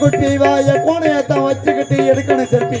குட்டி வாய தான் வச்சுக்கிட்டு எடுக்கணும் செல்ஃபி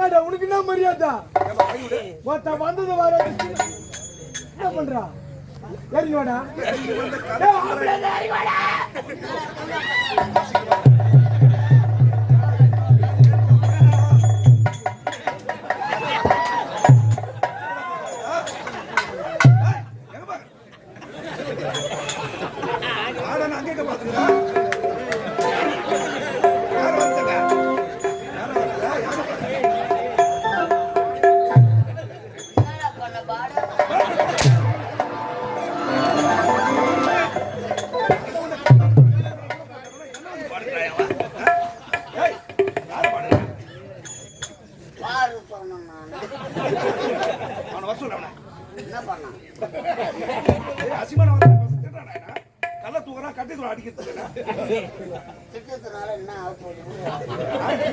என்னடா உனக்கு என்ன மரியாதா? ஒருத்த வந்தது வர என்ன பண்றா? ஏறி வாடா. ஏறி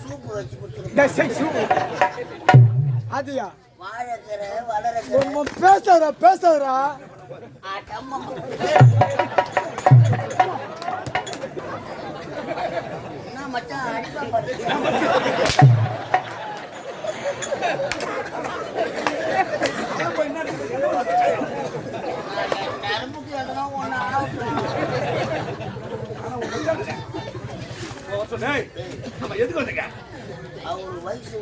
சூப்பு வச்சு குடிச்சிருக்கேன் அதியா பேசுறா பேசுறா. நரம்புக்கு எதனா ஒன்னு ஆனா சொன்னேன் நம்ம எதுக்கு வந்தீங்க அவங்க வயசு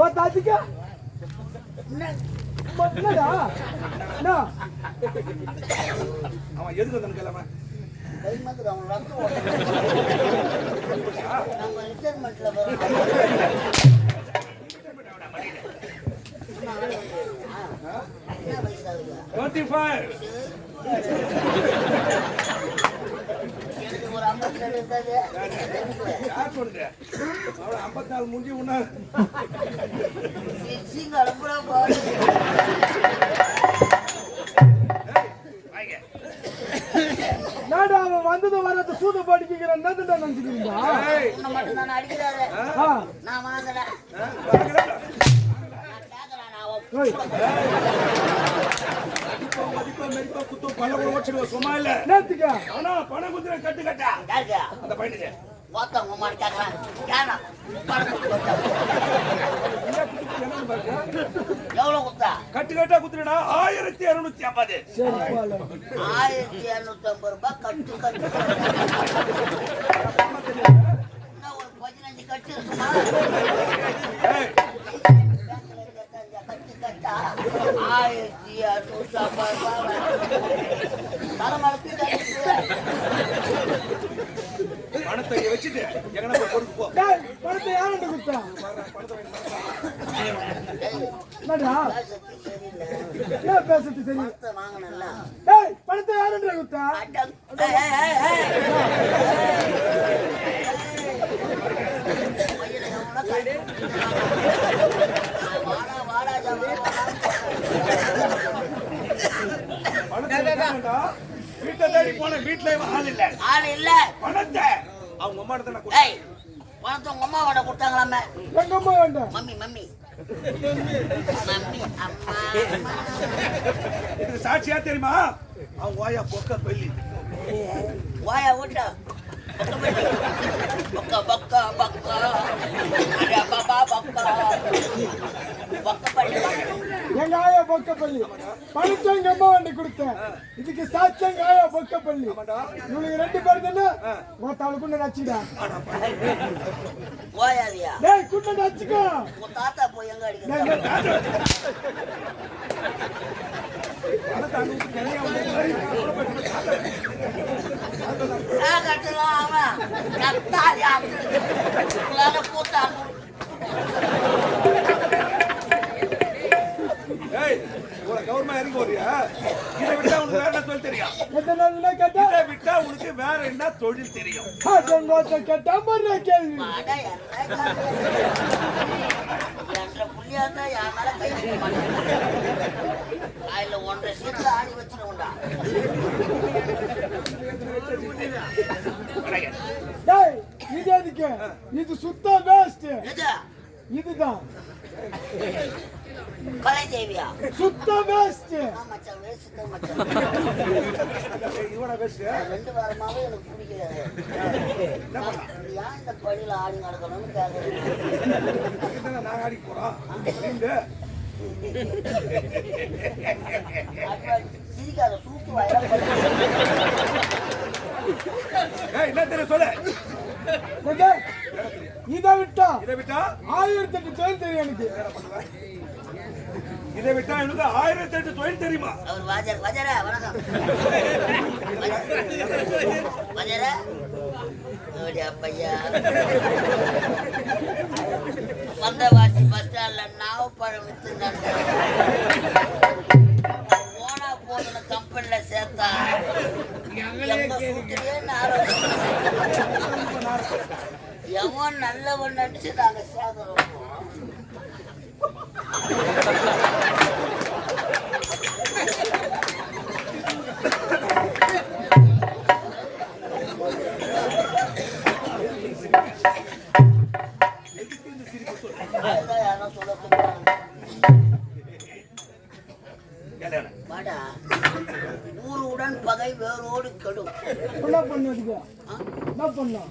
பார்த்தாச்சுக்கா என்னடா என்ன அவன் எதுக்கு வந்தான் கிளம்ப Twenty-five. யார் சொல்ற? அவளை ஐம்பத்தாறு முடிஞ்சு உன்னா நாடு அவன் வந்தது வரது சூது படிக்கிற நதுண்டா நினைச்சுக்கிறீங்களா நான் அடிக்கிறாரு. நான் வாங்கல. மெரிப்பா குத்து பல கூட ஓடிடுவோம் சும்மா இல்ல. நேத்துக்க? ஆனா பண குதிரை கட்டு கட்டா. யாருக்கா? அந்த பையனுக்கு. ஓத்தம் உமா கேக்குறான். கேனா எவ்வளவு குத்தா கட்டு கட்டா குத்துறா ஆயிரத்தி ஆயிரத்தி பணத்தை வச்சுட்டு எங்கன போய் பொறுப்பு போ பணத்தை யார்கிட்ட கொடுத்தா? என்னடா? சரியில்லை என்ன பேசுறது சரி? பணத்தை வாங்கினல டேய், பணத்தை யார்கிட்ட கொடுத்தா? அடம் ஏய், வீட்டை தேடி போனேன் வீட்டுல ஆள் இல்ல. ஆள் இல்ல. பணத்தை அவங்க அம்மா இடத்துல பணத்தை உங்க அம்மா வாட கொடுத்தாங்களாமே? எங்க அம்மா வேண்டாம். Mummy mummy. மம்மி அம்மா அம்மா. இதுக்கு சாட்சியா தெரியுமா? அவங்க வாயா பொக்க பெல்லி. வாயா ஓட்டா. பக்கா பக்கா பக்கா பக்கா. பக்கா. பொக்கப்பள்ளி. பணத்தை எங்க அம்மா வேண்டி கொடுத்தேன். இதுக்கு சாட்சி எங்க ஆயா பொக்கப்பள்ளி. இவனுங்க ரெண்டு பேரும் தானே? உன் தலை குண்டை நச்சுடா. ஓயாதியா டேய், குண்டை நச்சுக்கோ. உன் தாத்தா போய் எங்க அடிக்கிறான் அவன் கூட்டான் போறியா இதை விட்டா உனக்கு வேற என்ன தொழில் தெரியும் எத்தனை நாள் கேட்டா? இதை விட்டா உனக்கு வேற என்ன தொழில் தெரியும் கேட்டா மறுநாள் கேள்வி. அதுல ஒன்றரை சீட்ல ஆடி. டேய், இது எதுக்கு? இது சுத்த வேஸ்ட் இதுதான் கலைதேவியா? சுத்த வேஸ்ட் மச்சான், தான் மச்சான். இவனை பேசு ரெண்டு வாரமாவே எனக்கு பிடிக்கல. நான் ஏன் இந்த படியில ஆடி நடக்கணும்னு கேக்குறேன். நாங்க அடிக்க போறோம் சிரிக்காத, சூத்து வாயில என்ன தெரியும் சொல்லு இதை விட்டா இதை விட்டா? ஆயிரத்தி எட்டு தொழில் தெரியும் எனக்கு. இதை விட்டா எனக்கு ஆயிரத்தி எட்டு தொழில் தெரியுமா? அவர் வாஜர் வாஜரா வணக்கம். வாஜரா பையா வந்தவாசி பஸ் ஸ்டாண்ட்ல நாவப்பழம் வித்துனாங்க போனா போதுன கம்பெனில சேர்த்தா. எங்க சூட்டிலே நாரம் எவன் நல்லவன் நினைச்சு நாங்க வாடா. ஊருடன் பகை வேரோடு கெடும். என்ன பண்ணுவதுக்கு ஆ? என்ன பண்ணும்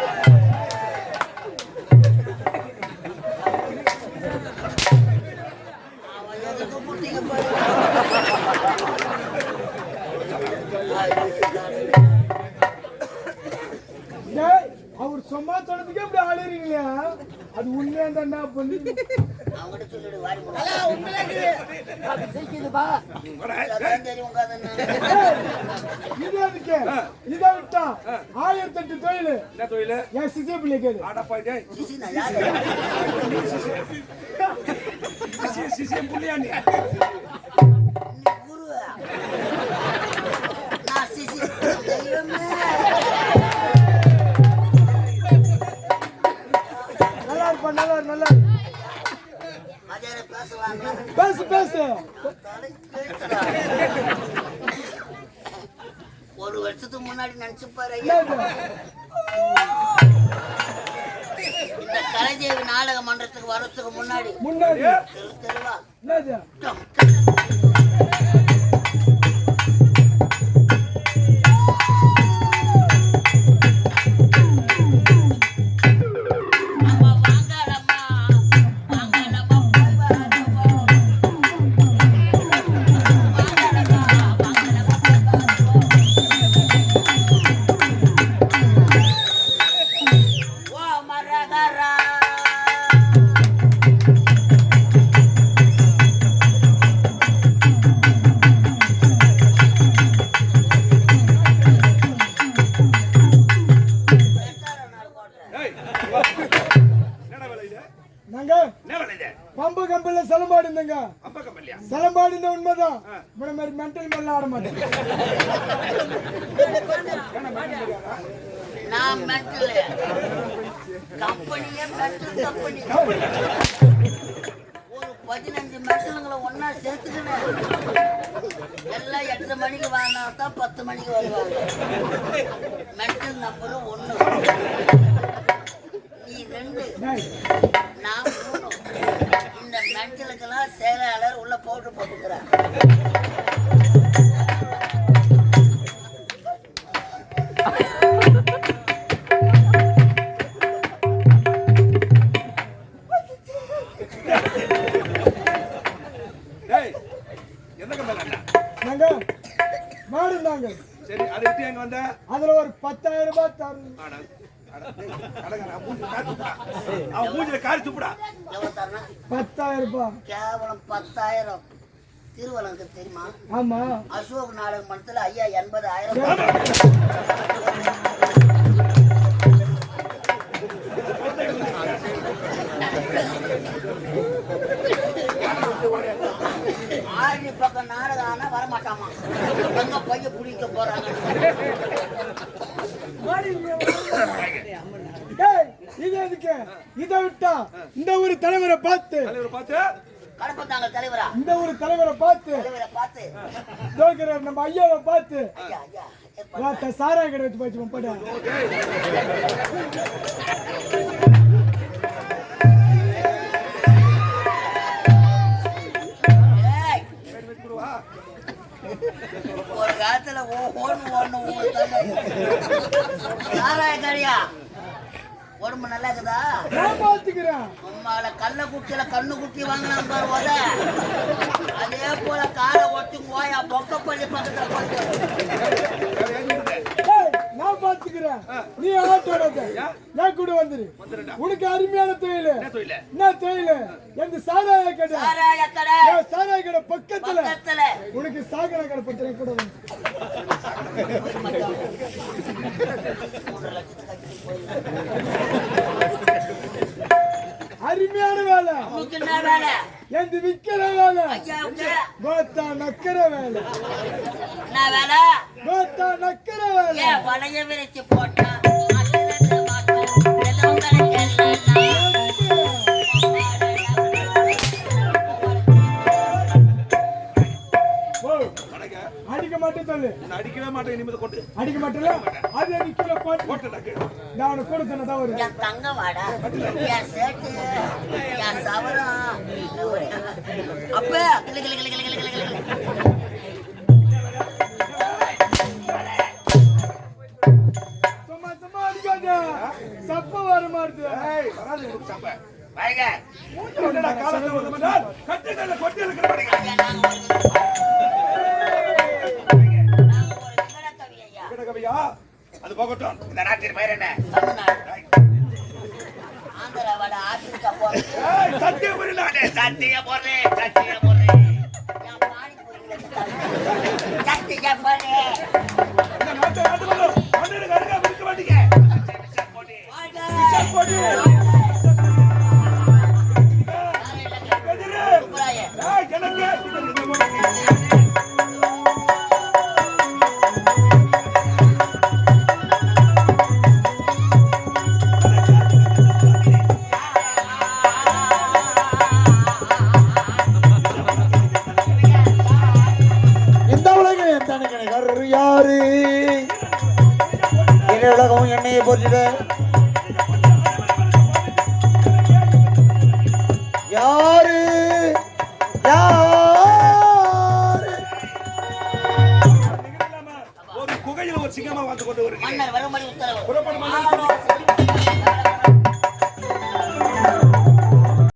அது உண்மையா என்ன பண்ணு அவன்கிட்ட சொல்லிடு வாடி போடா. அதான் தெரியும் உங்க கதை என்னன்னு. டேய், இது எதுக்கு இதை விட்டா ஆயிரத்தி எட்டு தொழில் என்ன தொழில் என் சிசிய பிள்ளை கேளு ஆடப்பா டேய் சிசி, நான் யாரு? சிசி சிசி புள்ளியா நீ நீ பேசு பேசு. ஒரு வருஷத்துக்கு முன்னாடி நினைச்சு பாரு இந்த கலைதேவி நாடக மன்றத்துக்கு வர்றதுக்கு முன்னாடி. முன்னாடி. தெருவா. மெட்டல் கம்பெனியே மெட்டல் கம்பெனி ஒரு பதினஞ்சு மெட்டலுங்களை ஒண்ணா சேர்த்துக்கினேன் எல்லாம் எட்டு மணிக்கு வாங்கினா தான் பத்து மணிக்கு வருவாங்க மெட்டல் நம்பர் ஒன்று நீ ரெண்டு டேய், நான் மூணு இந்த மெட்டலுக்கெல்லாம் செயலாளர் உள்ள போட்டு போட்டுக்கிறேன் தரணும் பத்தாயிரம் ரூபாய் கேவலம் பத்தாயிரம். திருவலங்க தெரியுமா? ஆமா. அசோக் நாடக மன்றத்துல ஐயா எண்பதாயிரம். ஆரணி பக்கம் நாடகம் ஆனா வரமாட்டாமா எங்க பைய குடிக்க போறாங்க டேய், இது எதுக்கு இதை விட்டா இந்த ஒரு தலைவரை பார்த்து தலைவரை பார்த்து கடப்பத்தாங்க தலைவரா? இந்த ஒரு தலைவரை பார்த்து தலைவரை பார்த்து. ஜோக்கர் நம்ம ஐயாவை பார்த்து. வாத்த சாராய கடை வச்சு போச்சு போடா ஏய், சரி, வச்சு கொடு, வா. ஒரு காலத்துல ஓன்னு. ஒண்ணு சாராய கடையா? உடம்பு நல்லா இருக்குதா நான் பாத்துக்கிறேன். உம்மால கள்ள குட்டியில கண்ணு குட்டி வாங்கினாங்க பாரு. அதே போல காலை ஒட்டி போயா பொக்க பள்ளி பக்கத்துல நான் பாத்துக்கிறேன். நீ ஆட்டோட நான் கூட வந்துரு. உனக்கு அருமையான தொழில். என்ன தொழிலு? எந்த சாராய கடை. சாராய கடை. சாராய கடை பக்கத்துல. பக்கத்துல. உனக்கு சாகர கடை பத்திரம் கூட வந்து. அருமையான வேலை. எந்த விக்கிற வேலை? கோத்தா நக்கிற வேலை. கோத்தா நக்கிற வேலை. வளைய விரிச்சு போட்டா? உன்னை அடிக்கவே மாட்டேன் இனிமேல் கொண்டு அடிக்க மாட்டேல அது எனக்கு கீழே போட்டு. போட்டுடா கீழே. நான் உனக்கு கூட சொன்னதான் வரும் என் தங்க வாடா. என் சேட்டு என் சவரம். அப்ப கிளு கிளு கிளு கிளு கிளு கிளு.